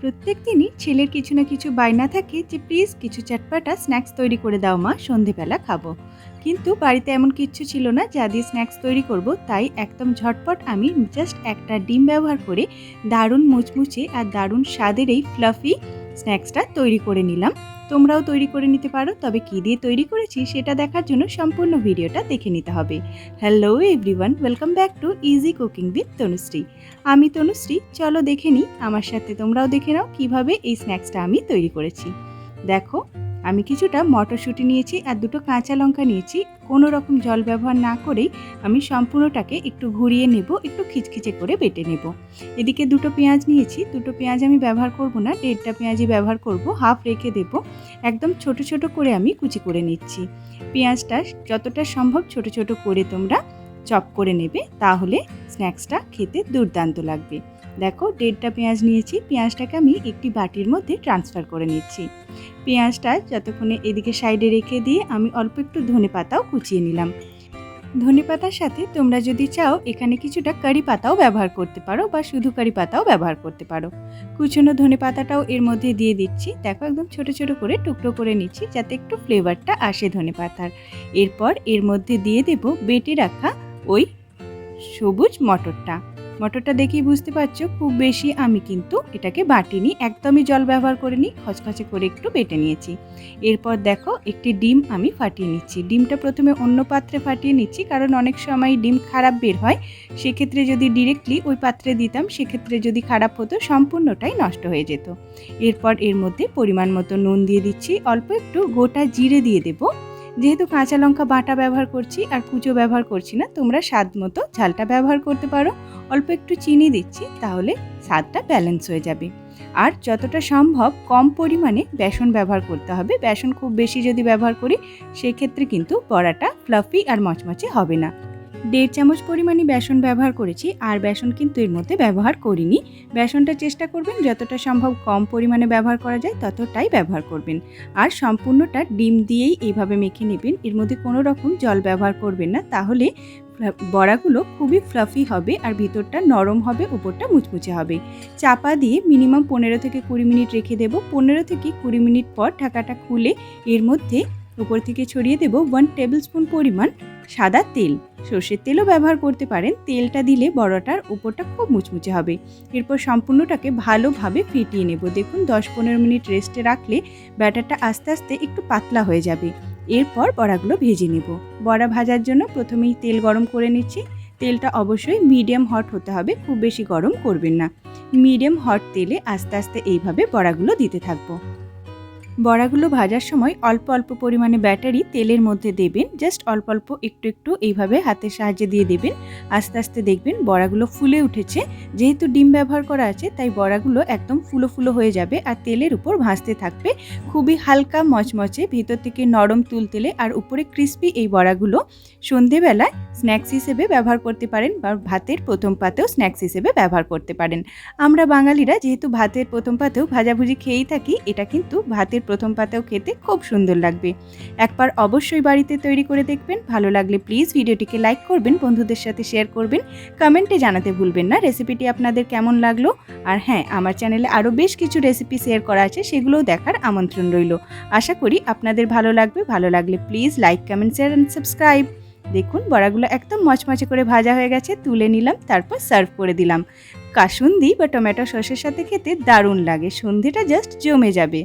প্রত্যেক দিনই ছেলের কিছু না কিছু বায়না থাকে যে, প্লিজ কিছু চটপাটা স্ন্যাক্স তৈরি করে দাও মা, সন্ধেবেলা খাব। কিন্তু বাড়িতে এমন কিচ্ছু ছিল না যা দিয়ে স্ন্যাক্স তৈরি করব, তাই একদম ঝটপট আমি জাস্ট একটা ডিম ব্যবহার করে দারুণ মুচমুচে আর দারুণ স্বাদের এই ফ্লাফি স্ন্যাক্সটা তৈরি করে নিলাম। তোমরাও তৈরি করে নিতে পারো, তবে কী দিয়ে তৈরি করেছি সেটা দেখার জন্য সম্পূর্ণ ভিডিওটা দেখে নিতে হবে। Hello everyone welcome back to easy cooking with Tanushree আমি তনুশ্রী, চলো দেখে নিই, আমার সাথে তোমরাও দেখে নাও কীভাবে এই স্ন্যাক্সটা আমি তৈরি করেছি। দেখো আমি কিছুটা মটরশুঁটি নিয়েছি আর দুটো কাঁচা লঙ্কা নিয়েছি। কোনো রকম জল ব্যবহার না করেই আমি সম্পূর্ণটাকে একটু ঘুরিয়ে নেব, একটু খিচখিচে করে বেটে নেব। এদিকে দুটো পেঁয়াজ নিয়েছি, দুটো পেঁয়াজ আমি ব্যবহার করব না, দেড়টা পেঁয়াজই ব্যবহার করব, হাফ রেখে দেব। একদম ছোট ছোট করে আমি কুচি করে নিচ্ছি। পেঁয়াজটা যতটা সম্ভব ছোট ছোট করে তোমরা চপ করে নেবে, তাহলে স্ন্যাক্সটা খেতে দুর্দান্ত লাগবে। দেখো, দেড়টা পেঁয়াজ নিয়েছি। পেঁয়াজটাকে আমি একটি বাটির মধ্যে ট্রান্সফার করে নিচ্ছি। পেঁয়াজটা যতক্ষণে এদিকে সাইডে রেখে দিয়ে আমি অল্প একটু ধনে পাতাও কুচিয়ে নিলাম। ধনে পাতার সাথে তোমরা যদি চাও, এখানে কিছুটা কারি পাতাও ব্যবহার করতে পারো বা শুধু কারি পাতাও ব্যবহার করতে পারো। কুচনো ধনে পাতাটাও এর মধ্যে দিয়ে দিচ্ছি। দেখো, একদম ছোট ছোট করে টুকরো করে নিচ্ছি যাতে একটু ফ্লেভারটা আসে ধনে পাতার। এরপর এর মধ্যে দিয়ে দেব বেটে রাখা ওই সবুজ মটরটা। মটরটা দেখেই বুঝতে পারছ, খুব বেশি আমি কিন্তু এটাকে বাটিনি, একদমই জল ব্যবহার করিনি, খচখচে করে একটু বেটে নিয়েছি। এরপর দেখো, একটি ডিম আমি ফাটিয়ে নিচ্ছি। ডিমটা প্রথমে অন্য পাত্রে ফাটিয়ে নিচ্ছি, কারণ অনেক সময় ডিম খারাপ বের হয়, সেক্ষেত্রে যদি ডিরেক্টলি ওই পাত্রে দিতাম, সেক্ষেত্রে যদি খারাপ হতো, সম্পূর্ণটাই নষ্ট হয়ে যেত। এরপর এর মধ্যে পরিমাণ মতো নুন দিয়ে দিচ্ছি, অল্প একটু গোটা জিরে দিয়ে দেবো। যেহেতু কাঁচা লঙ্কা বাটা ব্যবহার করছি আর কুচো ব্যবহার করছি না, তোমরা স্বাদ মতো ঝালটা ব্যবহার করতে পারো। অল্প একটু চিনি দিচ্ছি, তাহলে স্বাদটা ব্যালেন্স হয়ে যাবে। আর যতটা সম্ভব কম পরিমাণে বেসন ব্যবহার করতে হবে। বেসন খুব বেশি যদি ব্যবহার করি, সেক্ষেত্রে কিন্তু বড়াটা ফ্লাফি আর মচমচে হবে না। দেড় চামচ পরিমাণে বেসন ব্যবহার করেছি, আর বেসন কিন্তু এর মধ্যে ব্যবহার করিনি। বেসনটা চেষ্টা করবেন, যতটা সম্ভব কম পরিমাণে ব্যবহার করা যায়, ততটাই ব্যবহার করবেন। আর সম্পূর্ণটা ডিম দিয়েই এইভাবে মেখে নেবেন। এর মধ্যে কোনো রকম জল ব্যবহার করবেন না, তাহলে বড়াগুলো খুবই ফ্লাফি হবে, আর ভিতরটা নরম হবে উপরটা মুচমুচে হবে। চাপা দিয়ে মিনিমাম পনেরো থেকে কুড়ি মিনিট রেখে দেবো। পনেরো থেকে কুড়ি মিনিট পর ঢাকাটা খুলে এর মধ্যে উপর থেকে ছড়িয়ে দেবো ওয়ান টেবিল স্পুন পরিমাণ সাদা তেল। সর্ষের তেলও ব্যবহার করতে পারেন। তেলটা দিলে বড়াটার উপরটা খুব মুচমুচে হবে। এরপর সম্পূর্ণটাকে ভালোভাবে ফিটিয়ে নেব। দেখুন দশ পনেরো মিনিট রেস্টে রাখলে ব্যাটারটা আস্তে আস্তে একটু পাতলা হয়ে যাবে। এরপর বড়াগুলো ভেজে নেব। বড়া ভাজার জন্য প্রথমেই তেল গরম করে নিচ্ছি। তেলটা অবশ্যই মিডিয়াম হট হতে হবে। খুব বেশি গরম করবেন না। মিডিয়াম হট তেলে আস্তে আস্তে এইভাবে বড়াগুলো দিতে থাকব। বড়াগুলো ভাজার সময় অল্প অল্প পরিমাণে ব্যাটারি তেলের মধ্যে দেবেন। জাস্ট অল্প অল্প একটু একটু এইভাবে হাতের সাহায্যে দিয়ে দেবেন। আস্তে আস্তে দেখবেন বড়াগুলো ফুলে উঠেছে। যেহেতু ডিম ব্যবহার করা আছে, তাই বড়াগুলো একদম ফুলো ফুলো হয়ে যাবে আর তেলের উপর ভাসতে থাকবে। খুবই হালকা মচমচে, ভিতর থেকে নরম তুলতেলে আর উপরে ক্রিস্পি এই বড়াগুলো সন্ধেবেলায় স্ন্যাক্স হিসেবে ব্যবহার করতে পারেন বা ভাতের প্রথম পাতেও স্ন্যাক্স হিসেবে ব্যবহার করতে পারেন। আমরা বাঙালিরা যেহেতু ভাতের প্রথম পাতেও ভাজাভুজি খেয়েই থাকি, এটা কিন্তু ভাতের প্রথম পাতেও খেতে খুব সুন্দর লাগবে। একবার অবশ্যই বাড়িতে তৈরি করে দেখবেন। ভালো লাগলে প্লিজ ভিডিওটিকে লাইক করবেন, বন্ধুদের সাথে শেয়ার করবেন। কমেন্টে জানাতে ভুলবেন না। রেসিপিটি আপনাদের কেমন লাগল? আর হ্যাঁ আমার চ্যানেলে আরও বেশ কিছু রেসিপি শেয়ার করা আছে, সেগুলোও দেখার আমন্ত্রণ রইল। আশা করি আপনাদের ভালো লাগবে। ভালো লাগলে please like, comment, share and subscribe. দেখুন, বড়াগুলো একদম মচমচে করে ভাজা হয়ে গেছে, তুলে নিলাম, তারপর সার্ভ করে দিলাম। কাসুন্দি বা টমেটো সসের সাথে খেতে দারুণ লাগে সন্ধিটা জাস্ট জমে যাবে।